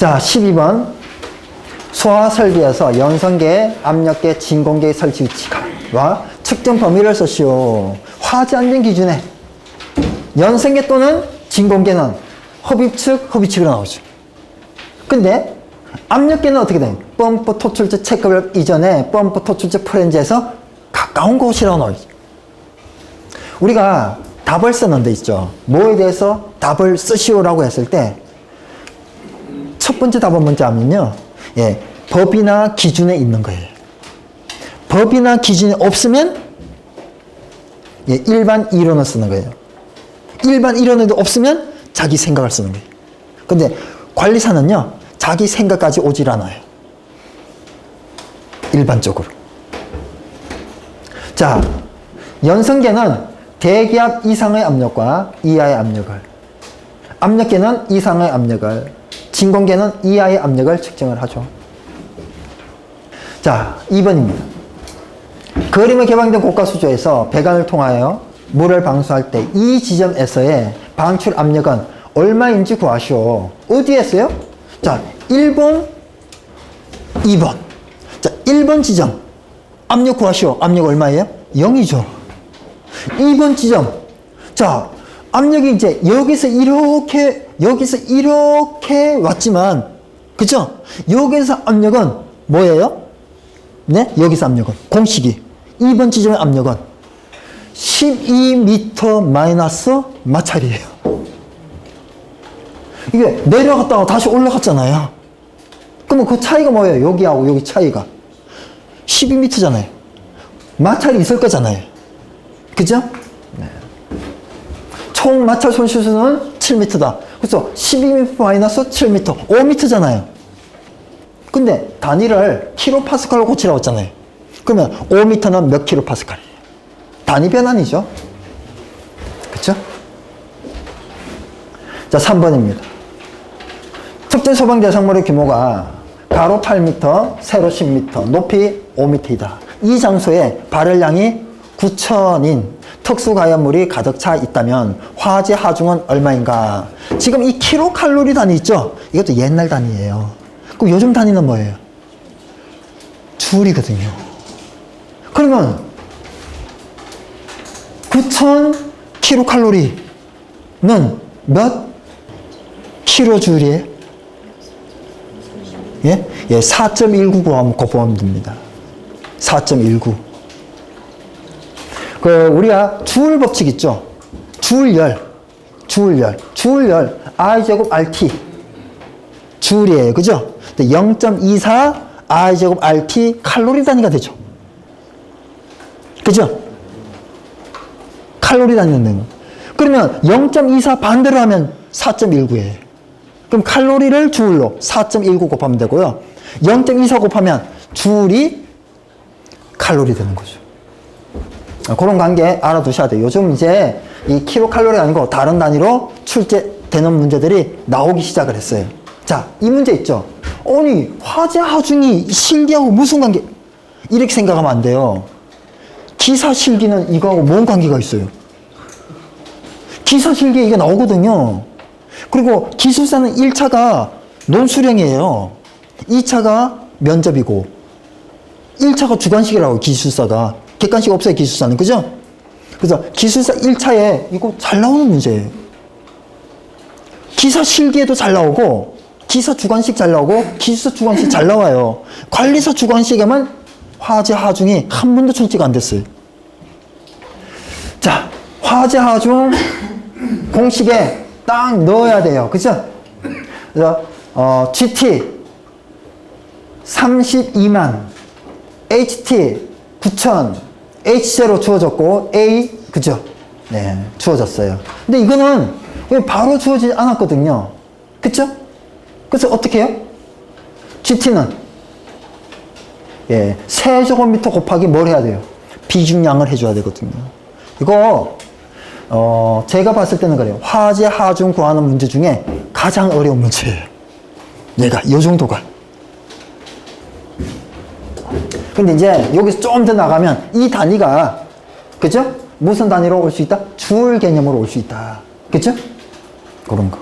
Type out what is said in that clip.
자, 12번. 소화 설비에서 연성계, 압력계, 진공계 설치 위치와 측정 범위를 쓰시오. 화재 안전 기준에 연성계 또는 진공계는 흡입측, 흡입측으로 나오죠. 근데 압력계는 어떻게 돼요? 펌프 토출제 체크별 이전에 펌프 토출제 프렌즈에서 가까운 곳이라고 나오죠. 우리가 답을 쓰는 데 있죠. 뭐에 대해서 답을 쓰시오라고 했을 때 첫 번째 답은 뭔지 아면요. 예, 법이나 기준에 있는 거예요. 법이나 기준이 없으면 예, 일반 이론을 쓰는 거예요. 일반 이론에도 없으면 자기 생각을 쓰는 거예요. 근데 관리사는요, 자기 생각까지 오질 않아요. 일반적으로. 자, 연성계는 대기압 이상의 압력과 이하의 압력을, 압력계는 이상의 압력을, 진공계는 이하의 압력을 측정을 하죠. 자, 2번입니다. 그림에 개방된 고가수조에서 배관을 통하여 물을 방수할 때 이 지점에서의 방출 압력은 얼마인지 구하시오. 어디에서요? 자, 1번, 2번. 자, 1번 지점. 압력 구하시오. 압력 얼마예요? 0이죠. 2번 지점. 자, 압력이 이제 여기서 이렇게, 여기서 이렇게 왔지만, 그죠? 여기서 압력은 뭐예요? 네? 여기서 압력은. 공식이. 2번 지점의 압력은 12m 마이너스 마찰이에요. 이게 내려갔다가 다시 올라갔잖아요. 그러면 그 차이가 뭐예요? 여기하고 여기 차이가. 12m잖아요. 마찰이 있을 거잖아요. 그죠? 네. 총 마찰 손실수는 7m다. 그래서 12m 마이너스 7m, 5m잖아요. 근데 단위를 킬로파스칼로 고치라고 했잖아요. 그러면 5m는 몇 킬로파스칼이에요? 단위 변환이죠. 그쵸? 자, 3번입니다. 특정 소방 대상물의 규모가 가로 8m, 세로 10m, 높이 5m이다. 이 장소에 발열량이 9천인 특수가연물이 가득 차 있다면 화재 하중은 얼마인가? 지금 이 킬로칼로리 단위 있죠? 이것도 옛날 단위예요. 그럼 요즘 단위는 뭐예요? 줄이거든요. 그러면 9천 킬로칼로리는 몇 킬로줄이에요? 예? 예, 4.19 구하면 곱하면 됩니다. 4.19. 그, 우리가 주울 법칙 있죠? 주울열. 주울열. 주울열. I제곱 RT. 주울이에요. 그죠? 0.24 I제곱 RT 칼로리 단위가 되죠. 그죠? 칼로리 단위는. 그러면 0.24 반대로 하면 4.19예요. 그럼 칼로리를 주울로 4.19 곱하면 되고요. 0.24 곱하면 주울이 칼로리 되는 거죠. 아, 그런 관계 알아두셔야 돼요. 요즘 이제 이 킬로칼로리 아니고 다른 단위로 출제되는 문제들이 나오기 시작을 했어요. 자, 이 문제 있죠? 아니, 화재 하중이 실기하고 무슨 관계? 이렇게 생각하면 안 돼요. 기사 실기는 이거하고 뭔 관계가 있어요? 기사 실기에 이게 나오거든요. 그리고 기술사는 1차가 논수령이에요. 2차가 면접이고, 1차가 주관식이라고, 기술사가. 객관식 없어요, 기술사는. 그죠? 그래서 기술사 1차에 이거 잘 나오는 문제예요. 기사 실기에도 잘 나오고, 기사 주관식 잘 나오고, 기술사 주관식 잘 나와요. 관리사 주관식에만 화재 하중이 한 번도 출제가 안 됐어요. 자, 화재 하중 공식에 딱 넣어야 돼요. 그죠? 어, GT 32만, HT 9천, H0 주어졌고, A, 그죠? 네, 주어졌어요. 근데 이거는 왜 바로 주어지지 않았거든요. 그쵸? 그래서 어떻게 해요? GT는, 예, 세제곱미터 곱하기 뭘 해야 돼요? 비중량을 해줘야 되거든요. 이거, 어, 제가 봤을 때는 그래요. 화재 하중 구하는 문제 중에 가장 어려운 문제예요. 얘가, 이 정도가. 근데 이제 여기서 좀 더 나가면 이 단위가, 그죠? 무슨 단위로 올 수 있다? 줄 개념으로 올 수 있다. 그죠? 그런 거.